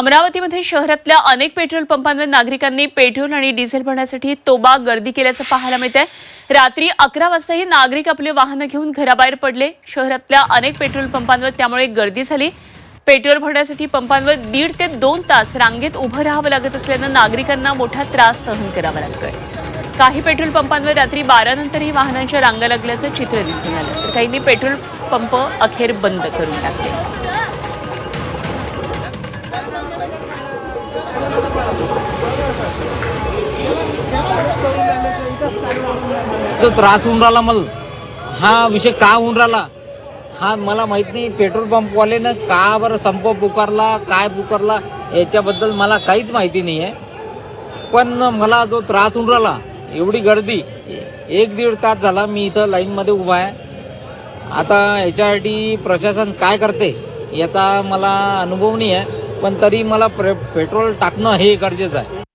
अमरावतीमध्ये शहरातल्या अनेक पेट्रोल पंपांवर नागरिकांनी पेट्रोल आणि डिझेल भरण्यासाठी तोबा गर्दी केल्याचं पाहायला मिळत आहे रात्री अकरा वाजताही नागरिक आपले वाहनं घेऊन घराबाहेर पडले. शहरातल्या अनेक पेट्रोल पंपांवर त्यामुळे गर्दी झाली. पेट्रोल भरण्यासाठी पंपांवर दीड ते दोन तास रांगेत उभं राहावं लागत असल्यानं नागरिकांना मोठा त्रास सहन करावा लागतोय. काही पेट्रोल पंपांवर रात्री बारा नंतरही वाहनांच्या रांगा लागल्याचं चित्र दिसून आलं. तर काहींनी पेट्रोल पंप अखेर बंद करून टाकले. जो त्रास होऊन राहिला मला. हा विषय का होऊन राहिला? हा मला माहीत नाही पेट्रोल पंपवाल्यानं का बरं संप पुकारला काय पुकारला याच्याबद्दल मला काहीच माहिती नाही आहे पण मला जो त्रास होऊन राहिला एवढी गर्दी एक दीड तास झाला मी इथं लाईनमध्ये उभा आहे. आता याच्यासाठी प्रशासन काय करते याचा मला अनुभव नाही आहे पण तरी मला प्रे पेट्रोल टाकणं हे गरजेचं आहे.